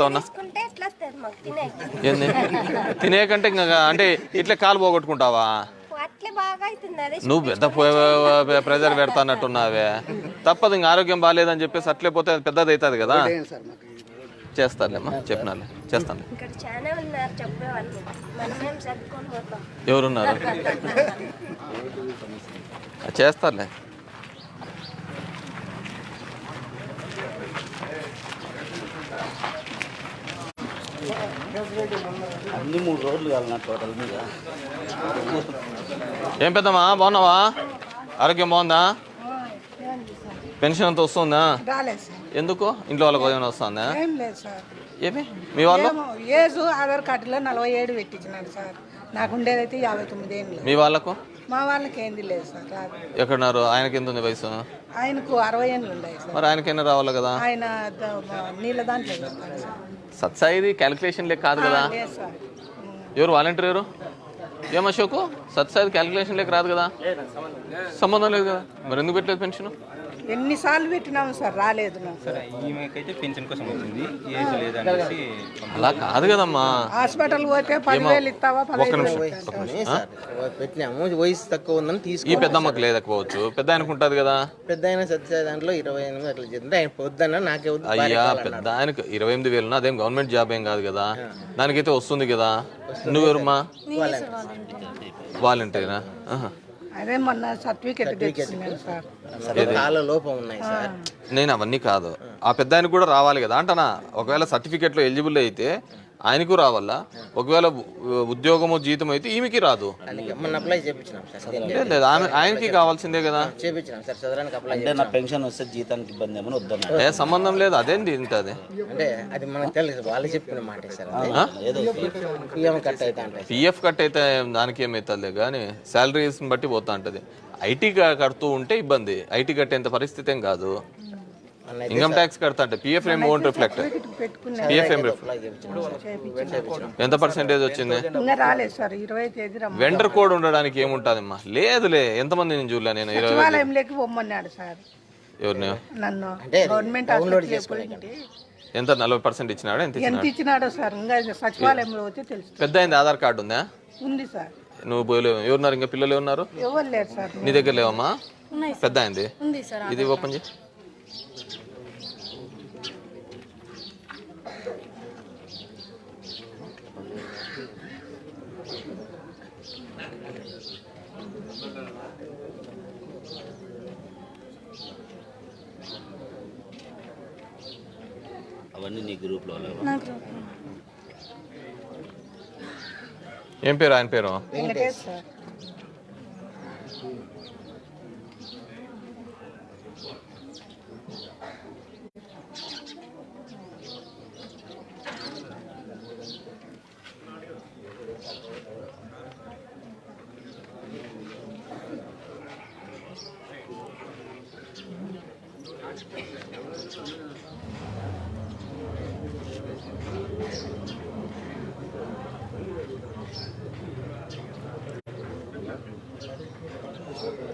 మాకు? తినే. తినేకంటే ఇంకా అంటే ఇట్లా కాలు పోగొట్టుకుంటావా? నువ్వు పెద్ద ప్రెజర్ పెడతానట్టున్నావే. తప్పదు ఇంకా ఆరోగ్యం బాగాలేదని చెప్పేసి అట్లే పోతే పెద్దది అవుతుంది కదా. చేస్తానులేమ్మా చెప్పినాలే చేస్తాను. ఎవరున్నారు? చేస్తారులే అన్ని మూడు రోజులు కావాలి టోటల్ మీద. ఏం పెద్దమ్మా బాగున్నావా? ఆరోగ్యం బాగుందా? పెన్షన్ అంత వస్తుందా? ఎందుకు? ఇంట్లో వాళ్ళకి ఏమైనా వస్తుందా? ఏం లేదు సార్. ఏమి? మీ వాళ్ళు? ఏజ్ ఆధార్ కార్డులో నలభై ఏడు పెట్టించినాడు సార్. నాకు ఉండేదైతే యాభై తొమ్మిది ఏళ్ళు మీ వాళ్ళకు? మా వాళ్ళకి ఏంది లేదు సార్ రాదు. ఎక్కడున్నారు? ఆయనకి ఎంత ఉంది వయసు? ఆయనకు అరవై ఏళ్ళు ఉన్నాయి సార్. మరి ఆయనకైనా రావాలి కదా? ఆయన ద- మ- నీళ్ళ దాంట్లో సార్. సత్సాయిది క్యాలిక్యులేషన్ లెక్క కాదు కదా? లేదు సార్. ఎవరు వాలంటీర్ ఎవరు? ఏం అశోకు సత్సాయిది క్యాలిక్యులేషన్ లెక్క రాదు కదా? సంబంధం లేదు. కదా? మరి ఎందుకు పెట్టలేదు పెన్షన్ ఎన్నిసార్లు పెట్టినాము సార్ రాలేదు నాకు. సరే ఈమెకైతే పెన్షన్ కోసం వచ్చింది. ఏజ్ లేదనేసి అలా కాదు కదమ్మా. హాస్పిటల్ పోతే పదివేలు ఇస్తావా ఒక్క పదిహేను నిమిషం. వేలు ఒక్క ఇస్తావా? నిమిషం. ఆ? పెట్టినాము. వయసు తక్కువ ఉందని ఈ తీసుకు పెద్దమ్మకి లేదకపోవచ్చు. పెద్ద ఆయనకు ఉంటుంది కదా. పెద్ద ఆయన సత్య దాంట్లో ఇరవై ఎనిమిది అట్లా చెప్తే ఆయన పొద్దున్న నాకే వద్దు అయ్యా పెద్ద ఆయనకు ఇరవై ఎనిమిది వేలు అదేం గవర్నమెంట్ జాబ్ ఏం కాదు కదా. దానికైతే వస్తుంది కదా. నువ్వెవరమ్మా? వాలంటీరా ఆహా. అదే మొన్న సర్టిఫికెట్ తెచ్చుకున్నాను సార్. సరే కాళ్ళ లోపం ఉన్నాయి సార్. నేను అవన్నీ కాదు. ఆ పెద్ద ఆయనకు కూడా రావాలి కదా అంటనా? ఒకవేళ సర్టిఫికెట్లో ఎలిజిబుల్ అయితే ఆయనకు రావాలా ఒకవేళ ఉద్యోగము జీతం అయితే ఈమెకి రాదు. లేదు, ఆయనకి కావాల్సిందే కదా. అంటే నా పెన్షన్ వస్తే జీతానికి ఇబ్బంది ఏమని ఏ సంబంధం లేదు అదేంది ఇంత అది? అంటే అది మనకు తెలుసు వాళ్ళు చెప్పిన మాట పిఎఫ్ కట్ అయితే దానికి ఏమవుతుంది కానీ శాలరీస్ బట్టి పోతా ఉంటుంది. ఐటీ కడుతూ ఉంటే ఇబ్బంది. ఐటీ కట్టేంత పరిస్థితి ఏం కాదు. ఇన్కమ్ ట్యాక్స్ కడతా అంటే పిఎఫ్ ఏం ఓన్ రిఫ్లెక్ట్ పిఎఫ్ ఏం ఎంత పర్సెంటేజ్ వచ్చింది? వెండర్ కోడ్ ఉండడానికి ఏముంటుందమ్మా? లేదులే. ఎంతమంది నేను చూడలే నేను. ఎవరిని? ఎంత? నలభై పర్సెంట్ ఇచ్చినాడు? ఎంత ఇచ్చినాడు? సార్? సచివాలయంలో పోతే తెలుసు పెద్ద అయింది ఆధార్ కార్డు ఉందా? ఉంది సార్. నువ్వు పోయలేవు. ఎవరున్నారు? ఇంకా పిల్లలు ఉన్నారు ఎవరు లేరు సార్. నీ దగ్గర లేవమ్మా పెద్ద అయింది ఉంది సార్ ఇది ఓపెన్ చేయి. అవన్నీ నీ గ్రూప్లో లేవా? నాకు ఏం పేరు ఆయన పేరు? వెంకటేష్ సార్.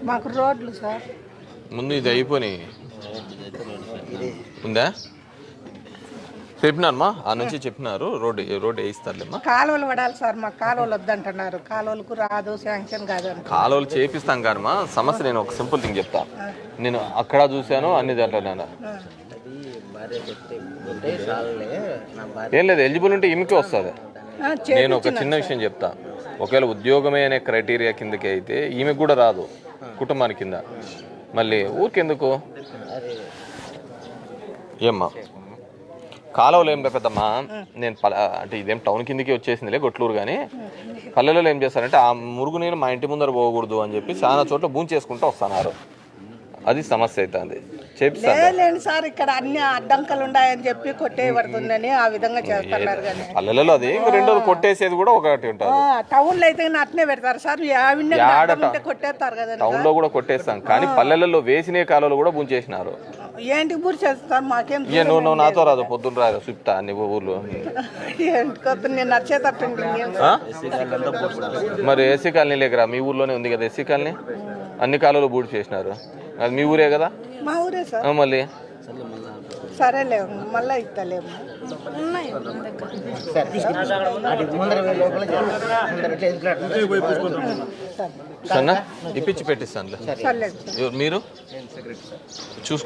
మాకు రోడ్లు సార్. ముందు ఇది అయిపోయి ఉందా? చెప్పినారమ్మా? ఆ నుంచి చెప్పినారు. రోడ్డు రోడ్డు వేయిస్తారులేమ్మా. కాలువలు పడాలి సార్ మాకు కాలువలు వద్దంటున్నారు. కాలువలకు రాదు శాంక్షన్ కాదు కాలువలు చేపిస్తాం కానమ్మా సమస్య నేను ఒక సింపుల్ థింగ్ చెప్తా. నేను అక్కడ చూశాను అన్ని దాంట్లో భార్య చెప్తే ఉంటే చాలులే నా భార్య ఏం లేదు ఎలిజిబుల్ ఉంటే ఈమెకి వస్తుంది. నేను ఒక చిన్న విషయం చెప్తా. ఒకవేళ ఉద్యోగమే అనే క్రైటీరియా కిందకి అయితే ఈమెకు కూడా రాదు కుటుంబానికి కింద. మళ్ళీ ఊరికెందుకు? ఏమ్మా? కాలువలు ఏం పెద్దమ్మా నేను పల అంటే ఇదేం టౌన్ కిందకి వచ్చేసిందిలే గొట్లూరు కానీ పల్లెలలో ఏం చేస్తారంటే ఆ మురుగు నీళ్ళు మా ఇంటి ముందర పోకూడదు అని చెప్పి చాలా చోట్ల చేసుకుంటూ వస్తున్నారు. అది సమస్య అవుతుంది. లేని సార్ ఇక్కడ అన్ని అడ్డంకలు ఉన్నాయని చెప్పి కొట్టేయబడుతుందని ఆ విధంగా చేస్తున్నారు కానీ. పల్లెలలో అది రెండోది కొట్టేసేది కూడా ఒకటి ఉంటుంది. టౌన్లో అయితే అట్నే పెడతారు సార్. ఆవిడ కొట్టేస్తారు కదండి టౌన్లో కూడా కొట్టేస్తాం కానీ పల్లెలలో వేసిన కాలువలు కూడా బుంచేసినారు ఏంటి బూరి చేస్తారు మాకేం నువ్వు నువ్వు నాతో రాదు పొద్దున్న రాదు చూపుతా నువ్వు ఊర్లో. నేను నచ్చేటట్టు? మరి ఏసీ కాలనీ లేకరా? మీ ఊర్లోనే ఉంది కదా ఏసీ కాలనీ? అన్ని కాలువలు బూడి చేసినారు. అది మీ ఊరే కదా? మా ఊరే సార్. ఆ, మళ్ళీ? సరేలే మళ్ళీ ఇస్తలేము. సరేనా? ఇప్పించి ఎవరు- మీరు? చూసుకో